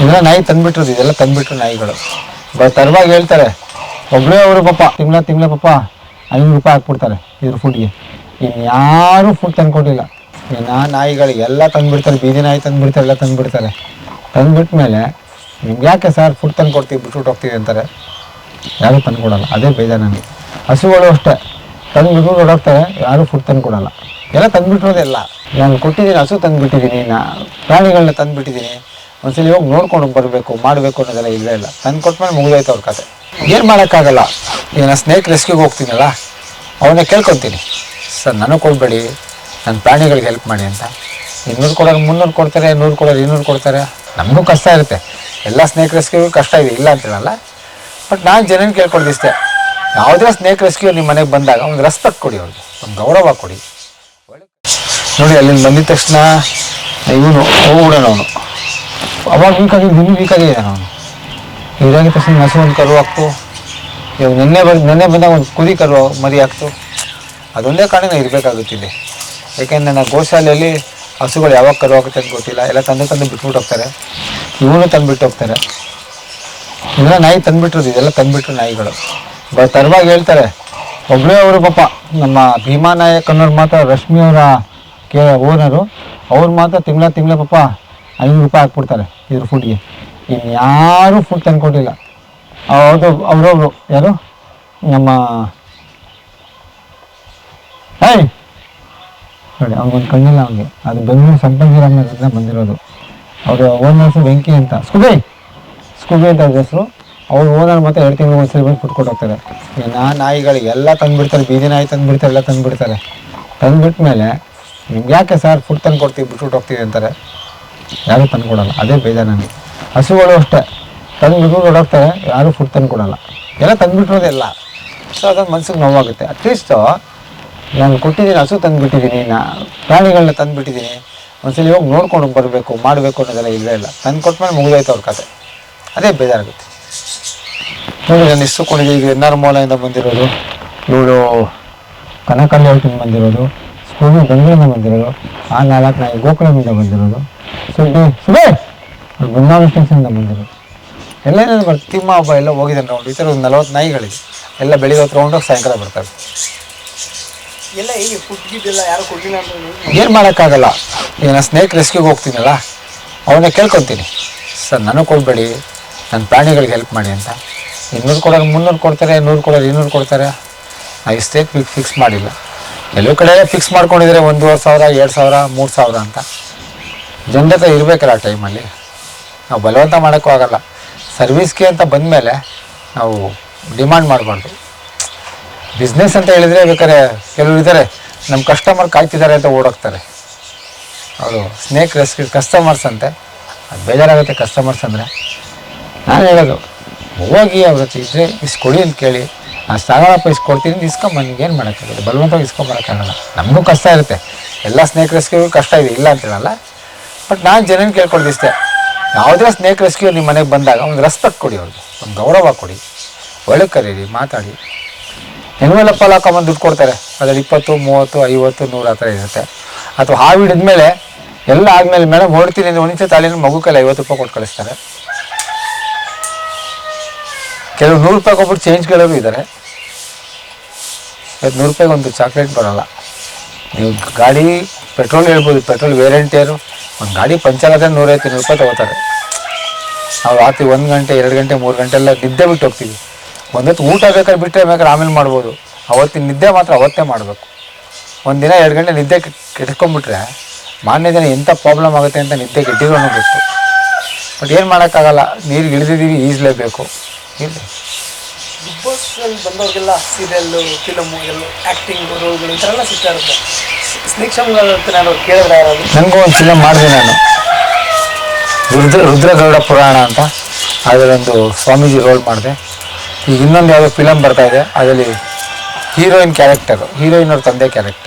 ಇದೆಲ್ಲ ನಾಯಿ ತಂದ್ಬಿಟ್ರದು, ಇದೆಲ್ಲ ತಂದ್ಬಿಟ್ರು ನಾಯಿಗಳು. ತರವಾಗಿ ಹೇಳ್ತಾರೆ ಒಬ್ಬರೇ ಅವರು ಪಾಪ, ತಿಂಗಳ ತಿಂಗಳ ಪಾಪ, ಐನೂರು ರೂಪಾಯಿ ಹಾಕ್ಬಿಡ್ತಾರೆ ಇದ್ರ ಫುಡ್ಗೆ ಇನ್ನು ಯಾರೂ ಫುಡ್ ತಂದ್ಕೊಟ್ಟಿಲ್ಲ. ಇನ್ನು ನಾಯಿಗಳು ಎಲ್ಲ ತಂದ್ಬಿಡ್ತಾರೆ, ಬೀದಿ ನಾಯಿ ತಂದ್ಬಿಡ್ತಾರೆ, ಎಲ್ಲ ತಂದ್ಬಿಡ್ತಾರೆ. ತಂದ್ಬಿಟ್ಮೇಲೆ, ನಿಮ್ಗೆ ಯಾಕೆ ಸರ್ ಫುಡ್ ತಂದು ಕೊಡ್ತೀವಿ ಬಿಟ್ಬಿಟ್ಟು ಹೋಗ್ತೀವಿ ಅಂತಾರೆ? ಯಾರೂ ತಂದ್ಕೊಡಲ್ಲ, ಅದೇ ಬೇಜಾರು ನನಗೆ ಹಸುಗಳು ಅಷ್ಟೇ. ತಂದ್ಬಿಟ್ಟು ಹೊಡೋಗ್ತಾರೆ ಯಾರೂ ಫುಡ್ ತಂದು ಎಲ್ಲ ತಂದುಬಿಟ್ಟಿರೋದೆಲ್ಲ ನಾನು ಕೊಟ್ಟಿದ್ದೀನಿ, ಹಸು ತಂದುಬಿಟ್ಟಿದ್ದೀನಿ, ನಾ ಪ್ರಾಣಿಗಳನ್ನ ತಂದುಬಿಟ್ಟಿದ್ದೀನಿ. ಒಂದ್ಸಲಿ ಹೋಗಿ ನೋಡ್ಕೊಂಡು ಬರಬೇಕು, ಮಾಡಬೇಕು ಅನ್ನೋದೆಲ್ಲ ಇಲ್ಲೇ ಇಲ್ಲ. ತಂದು ಕೊಟ್ಮೇಲೆ ಮುಗಿದೋಯ್ತು ಅವ್ರ ಕತೆ. ಏನು ಮಾಡೋಕ್ಕಾಗಲ್ಲ? ಈಗ ನಾನು ಸ್ನೇಕ್ ರೆಸ್ಕ್ಯೂಗೆ ಹೋಗ್ತೀನಲ್ಲ ಅವನ್ನ ಕೇಳ್ಕೊತೀನಿ. ಸರ್, ನನಗೆ ಕೊಡಬೇಡಿ ನನ್ನ ಪ್ರಾಣಿಗಳಿಗೆ ಹೆಲ್ಪ್ ಮಾಡಿ ಅಂತ. ಇನ್ನೂರು ಕೊಡೋರು ಮುನ್ನೂರು ಕೊಡ್ತಾರೆ, ನೂರು ಕೊಡೋರು ಇನ್ನೂರು ಕೊಡ್ತಾರೆ. ನಮಗೂ ಕಷ್ಟ ಇರುತ್ತೆ. ಎಲ್ಲ ಸ್ನೇಕ್ ರೆಸ್ಕ್ಯೂಗೂ ಕಷ್ಟ ಇದೆ, ಇಲ್ಲ ಅಂತ ಹೇಳಲ್ಲ. ಬಟ್ ನಾನು ಜನನ ಕೇಳ್ಕೊಡ್ತಿಷ್ಟೆ ಯಾವುದೇ ಸ್ನೇಕ್ ರೆಸ್ಕ್ಯೂ ನಿಮ್ಮ ಮನೆಗೆ ಬಂದಾಗ ಒಂದು ರೆಸ್ಪೆಕ್ಟ್ ಕೊಡಿ ಅವ್ರಿಗೆ, ಒಂದು ಗೌರವ ಕೊಡಿ. ನೋಡಿ, ಅಲ್ಲಿಂದ ಬಂದಿದ ತಕ್ಷಣ ಇವನು ಹೋಗ್ಬಿಡೋಣ ಅವನು. ಅವಾಗ ವೀಕ್ ಆಗಿದ್ದು ಇನ್ನೂ ವೀಕ್ ಆಗಿದ್ದಾನೆ ಅವನು ಇದಾಗಿದ ತಕ್ಷಣ ಹಸು ಒಂದು ಕರು ಹಾಕ್ತು. ಇವಾಗ ನಿನ್ನೆ ಬಂದು, ನಿನ್ನೆ ಬಂದಾಗ ಒಂದು ಕುರಿ ಕರು ಮರಿ ಹಾಕ್ತು. ಅದೊಂದೇ ಕಾರಣ ಇರಬೇಕಾಗುತ್ತಿದೆ ಯಾಕೆಂದರೆ ನನ್ನ ಗೋಶಾಲೆಯಲ್ಲಿ ಹಸುಗಳು ಯಾವಾಗ ಕರು ಆಗುತ್ತೆ ಅಂತ ಗೊತ್ತಿಲ್ಲ. ಎಲ್ಲ ತಂದ್ಕೊಂಡು ತಂದು ಬಿಟ್ಬಿಟ್ಟು ಹೋಗ್ತಾರೆ. ಇವನು ತಂದುಬಿಟ್ಟು ಹೋಗ್ತಾರೆ. ಇದೆಲ್ಲ ನಾಯಿ ತಂದ್ಬಿಟ್ರದು ಇದೆಲ್ಲ ತಂದುಬಿಟ್ರು ನಾಯಿಗಳು. ಬ ತರವಾಗಿ ಹೇಳ್ತಾರೆ ಒಬ್ಬರೇ ಅವರು ಪಾಪ, ನಮ್ಮ ಭೀಮಾ ನಾಯಕ್ ಅನ್ನೋರು ಮಾತ್ರ ರಶ್ಮಿಯವರ ಕೇ, ಓನರು. ಅವ್ರು ಮಾತ್ರ ತಿಂಗಳ ತಿಂಗಳ ಪಾಪ ಐನೂರು ರೂಪಾಯಿ ಹಾಕ್ಬಿಡ್ತಾರೆ ಇದ್ರ ಫುಡ್ಗೆ ಇನ್ನು ಯಾರೂ ಫುಡ್ ತಂದುಕೊಟ್ಟಿಲ್ಲ. ಅವ್ರದ್ದು ಅವರೊಬ್ರು ಯಾರು? ನಮ್ಮ ಏಯ್! ನೋಡಿ, ಅವ್ನಿಗೊಂದು ಕಣ್ಣಿಲ್ಲ ಅವನಿಗೆ. ಅದು ಬೆಂಗಳೂರು ಸಂಪಂಗಿರಾಮದಿಂದ ಬಂದಿರೋದು. ಅವರು ಓನರ್ಸು ವೆಂಕಿ ಅಂತ. ಸ್ಕೂಬಿ! ಸ್ಕೂಬಿ ಅಂತ ಹೆಸರು. ಅವ್ರು ಓನರ್ ಮತ್ತೆ ಎರಡು ತಿಂಗಳು ಒಂದ್ಸರಿ ಬಂದು ಫುಡ್ ಕೊಟ್ಟೋಗ್ತಾರೆ ಆ ನಾಯಿಗಳಿಗೆ ಎಲ್ಲ ತಂದುಬಿಡ್ತಾರೆ ಬೀದಿ ನಾಯಿ ತಂದುಬಿಡ್ತಾರೆ, ಎಲ್ಲ ತಂದುಬಿಡ್ತಾರೆ. ತಂದುಬಿಟ್ಟ ಮೇಲೆ ನಿಮ್ಗೆ ಯಾಕೆ ಸರ್ ಫುಡ್ ತಂದು ಕೊಡ್ತೀವಿ ಬಿಟ್ಬಿಟ್ಟು ಹೋಗ್ತೀವಿ ಅಂತಾರೆ? ಯಾರೂ ತಂದು ಕೊಡಲ್ಲ ಅದೇ ಬೇಜಾರು ನನಗೆ. ಹಸುಗಳು ಅಷ್ಟೇ. ತಂದುಬಿಟ್ಟು ಓಡಾಡ್ತವೆ ಯಾರೂ ಫುಡ್ ತಂದು ಕೊಡಲ್ಲ ಎಲ್ಲ. ತಂದುಬಿಟ್ಟಿರೋದೆಲ್ಲ ಸೊ ಅದೊಂದು ಮನ್ಸಿಗೆ ನೋವಾಗುತ್ತೆ. ಅಟ್ಲೀಸ್ಟು ನಾನು ಕೊಟ್ಟಿದ್ದೀನಿ, ಹಸು ತಂದುಬಿಟ್ಟಿದ್ದೀನಿ, ನಾ ಪ್ರಾಣಿಗಳನ್ನ ತಂದುಬಿಟ್ಟಿದ್ದೀನಿ. ಒಂದ್ಸಲಿ ಹೋಗಿ ನೋಡ್ಕೊಂಡು ಬರಬೇಕು, ಮಾಡಬೇಕು ಅನ್ನೋದೆಲ್ಲ ಇಲ್ಲವೇ ಇಲ್ಲ. ತಂದು ಕೊಟ್ಮೇಲೆ ಮುಗಿದೋಯ್ತು ಅವ್ರ ಕತೆ. ಅದೇ ಬೇಜಾರಾಗುತ್ತೆ. ನೋಡಿ ನಾನು ಇಷ್ಟು ಈಗ ಎನ್ ಆರ್ ಬಂದಿರೋದು. ಇವಳು ಕನಕಲ್ಲಿ ಬಂದಿರೋದು. ಸ್ಕೂಲು ಬೆಂಗಳೂರಿಂದ ಬಂದಿರೋದು. ಆ ನಾಲ್ಕು ನಾಯಿ ಗೋಕುಳಮಿಂದ ಬಂದಿರೋದು. ಸುಬ್ಬಿ ಸುಬೇ ಬೃಂದಾವನ ಸ್ಟೇಷನಿಂದ ಬಂದಿರೋದು. ಎಲ್ಲ ಏನಾದ್ರು ಬರ್ತಾರೆ ತಿಮ್ಮ ಹಬ್ಬ ಎಲ್ಲ ಹೋಗಿದೆ ನೋಡಿ ಈ ಥರ ಒಂದು ನಲವತ್ತು ನಾಯಿಗಳಿದೆ ಎಲ್ಲ ಬೆಳಿಗ್ಗೆ ಹೊತ್ತು ಹೋಗಿ ಸಾಯಂಕಾಲ ಬರ್ತಾರೆ. ಎಲ್ಲ ಹೇಗೆ ಫುಡ್ ಗಿಡ್ ಎಲ್ಲ ಯಾರು ಕೊಡ್ಲಿಲ್ಲ ಅಂದ್ರೆ ಏನು ಮಾಡೋಕ್ಕಾಗಲ್ಲ. ಈಗ ನಾನು ಸ್ನೇಕ್ ರೆಸ್ಕ್ಯೂಗೆ ಹೋಗ್ತೀನಲ್ಲ ಅವನ್ನ ಕೇಳ್ಕೊತೀನಿ. ಸರ್ ನನಗೆ ಕೊಡಬೇಡಿ. ನನ್ನ ಪ್ರಾಣಿಗಳಿಗೆ ಹೆಲ್ಪ್ ಮಾಡಿ ಅಂತ. ಇನ್ನೂರು ಕೊಡೋರು ಮುನ್ನೂರು ಕೊಡ್ತಾರೆ ನೂರು ಕೊಡೋರು ಇನ್ನೂರು ಕೊಡ್ತಾರೆ. ಆ ಇಷ್ಟೇ ಫಿಕ್ ಫಿಕ್ಸ್ ಮಾಡಿಲ್ಲ. ಎಲ್ಲೋ ಕಡೆ ಫಿಕ್ಸ್ ಮಾಡ್ಕೊಂಡಿದ್ರೆ ಒಂದೂವರೆ ಸಾವಿರ ಎರಡು ಸಾವಿರ ಮೂರು ಸಾವಿರ ಅಂತ. ಜನರ ಹತ್ರ ಇರಬೇಕಲ್ಲ ಆ ಟೈಮಲ್ಲಿ. ನಾವು ಬಲವಂತ ಮಾಡೋಕ್ಕೂ ಆಗಲ್ಲ. ಸರ್ವಿಸ್ಗೆ ಅಂತ ಬಂದಮೇಲೆ ನಾವು ಡಿಮ್ಯಾಂಡ್ ಮಾಡಬಾರ್ದು. ಬಿಸ್ನೆಸ್ ಅಂತ ಹೇಳಿದರೆ ಬೇಕಾದ್ರೆ ಕೆಲವರು ಇದ್ದಾರೆ, ನಮ್ಮ ಕಸ್ಟಮರ್ ಕಾಯ್ತಿದ್ದಾರೆ ಅಂತ ಓಡೋಗ್ತಾರೆ. ಅವರು ಸ್ನೇಕ್ ರೆಸ್ಕ್ ಕಸ್ಟಮರ್ಸ್ ಅಂತೆ, ಅದು ಬೇಜಾರಾಗುತ್ತೆ ಕಸ್ಟಮರ್ಸ್ ಅಂದರೆ. ನಾನು ಹೇಳೋದು, ಹೋಗಿ ಅವ್ರ ಹತ್ರ ಇದ್ದರೆ ಇಸ್ಕೊಡಿ ಅಂತ ಕೇಳಿ, ನಾನು ಸ್ಥಾನ ಪಾಯಿಸ್ಕೊಡ್ತೀನಿ ಕೊಡ್ತೀನಿ ಅಂತ ಇಸ್ಕೊಂಬಂದು ಏನು ಮಾಡೋಕ್ಕಾಗುತ್ತೆ ಬಲವಂತವಾಗಿ ಇಸ್ಕೊಂಬರೋಕ್ಕಾಗಲ್ಲ ನಮಗೂ ಕಷ್ಟ ಇರುತ್ತೆ. ಎಲ್ಲ ಸ್ನೇಕ್ ರೆಸ್ಕ್ಯೂ ಕಷ್ಟ ಇದೆ, ಇಲ್ಲ ಅಂತ ಹೇಳಲ್ಲ. ಬಟ್ ನಾನು ಜನನ ಕೇಳ್ಕೊಳ್ದಿಷ್ಟೇ ಯಾವುದೇ ಸ್ನೇಕ್ ರೆಸ್ಕ್ಯೂ ನಿಮ್ಮ ಮನೆಗೆ ಬಂದಾಗ ಒಂದು ರೆಸ್ಪೆಕ್ಟ್ ಕೊಡಿ ಅವ್ರಿಗೆ, ಒಂದು ಗೌರವ ಕೊಡಿ, ಒಳ್ಳೆ ಕರೀರಿ, ಮಾತಾಡಿ. ಹೆಣ್ಮೆಲ್ಲ ಫಲ ಹಾಕೊಂಬಂದು ದುಡ್ಡು ಕೊಡ್ತಾರೆ. ಅದ್ರಲ್ಲಿ ಇಪ್ಪತ್ತು, ಮೂವತ್ತು, ಐವತ್ತು, ನೂರು ಆ ಥರ ಇರುತ್ತೆ. ಅಥವಾ ಹಾವು ಹಿಡಿದ್ಮೇಲೆ ಎಲ್ಲ ಆದಮೇಲೆ ಮೇಡಮ್ ಹೊಡ್ತೀನಿ ಅಂದರೆ ಒಂದಿನ ತಾಳಿನ ಮಗು ಕೈಲಿ ಐವತ್ತು ರೂಪಾಯಿ ಕೊಟ್ಟು ಕಳಿಸ್ತಾರೆ. ಕೆಲವು ನೂರು ರೂಪಾಯಿ ಕೊಟ್ಬಿಟ್ಟು ಚೇಂಜ್ ಕೇಳೋರು ಇದ್ದಾರೆ ಇವತ್ತು ನೂರು ರೂಪಾಯಿಗೆ ಒಂದು ಚಾಕ್ಲೇಟ್ ಬರೋಲ್ಲ. ನೀವು ಗಾಡಿ ಪೆಟ್ರೋಲ್ ಹೇಳ್ಬೋದು ಪೆಟ್ರೋಲ್ ವೇರಿಯಂಟಿಯರು ಒಂದು ಗಾಡಿ ಪಂಚರ್ ಆದರೆ ನೂರೈವತ್ತು ರೂಪಾಯಿ ತಗೋತಾರೆ. ನಾವು ರಾತ್ರಿ ಒಂದು ಗಂಟೆ, ಎರಡು ಗಂಟೆ, ಮೂರು ಗಂಟೆ ಎಲ್ಲ ನಿದ್ದೆ ಬಿಟ್ಟು ಹೋಗ್ತೀವಿ. ಒಂದೊತ್ತು ಊಟ ಬೇಕಾದ್ರೆ ಬಿಟ್ಟರೆ ಬೇಕಾದ್ರೆ ಆಮೇಲೆ ಮಾಡ್ಬೋದು. ಅವತ್ತಿನ ನಿದ್ದೆ ಮಾತ್ರ ಅವತ್ತೇ ಮಾಡಬೇಕು. ಒಂದಿನ ಎರಡು ಗಂಟೆ ನಿದ್ದೆ ಕೆಟ್- ಕೆಟ್ಕೊಂಡ್ಬಿಟ್ರೆ ಮಾನ್ಯ ದಿನ ಎಂಥ ಪ್ರಾಬ್ಲಮ್ ಆಗುತ್ತೆ ಅಂತ ನಿದ್ದೆ ಕೆಟ್ಟಿರೋನು ಗೊತ್ತು. ಬಟ್ ಏನು ಮಾಡೋಕ್ಕಾಗಲ್ಲ ನೀರಿಗೆ ಇಳಿದಿದ್ದೀವಿ, ಈಜಲೇಬೇಕು. ಇಲ್ಲ ಬಂದವ್ರಿಗೆಲ್ಲ ಸೀರಿಯಲ್ಲು ಫಿಲಮು ಎಲ್ಲ ಆ್ಯಕ್ಟಿಂಗ್ ರೋಲ್ಗಳು ಈ ಥರ ಎಲ್ಲ ಸಿಗ್ತಾ ಇರುತ್ತೆ. ನನಗೂ ಒಂದು ಫಿಲಮ್ ಮಾಡಿದೆ ನಾನು. ರುದ್ರ ರುದ್ರಗೌಡ ಪುರಾಣ ಅಂತ. ಅದರಲ್ಲೊಂದು ಸ್ವಾಮೀಜಿ ರೋಲ್ ಮಾಡಿದೆ. ಈಗ ಇನ್ನೊಂದು ಯಾವುದೋ ಫಿಲಮ್ ಬರ್ತಾ ಇದೆ. ಅದರಲ್ಲಿ ಹೀರೋಯಿನ್ ಕ್ಯಾರೆಕ್ಟರು ಹೀರೋಯಿನ್ ಅವ್ರ ತಂದೆ ಕ್ಯಾರೆಕ್ಟರ್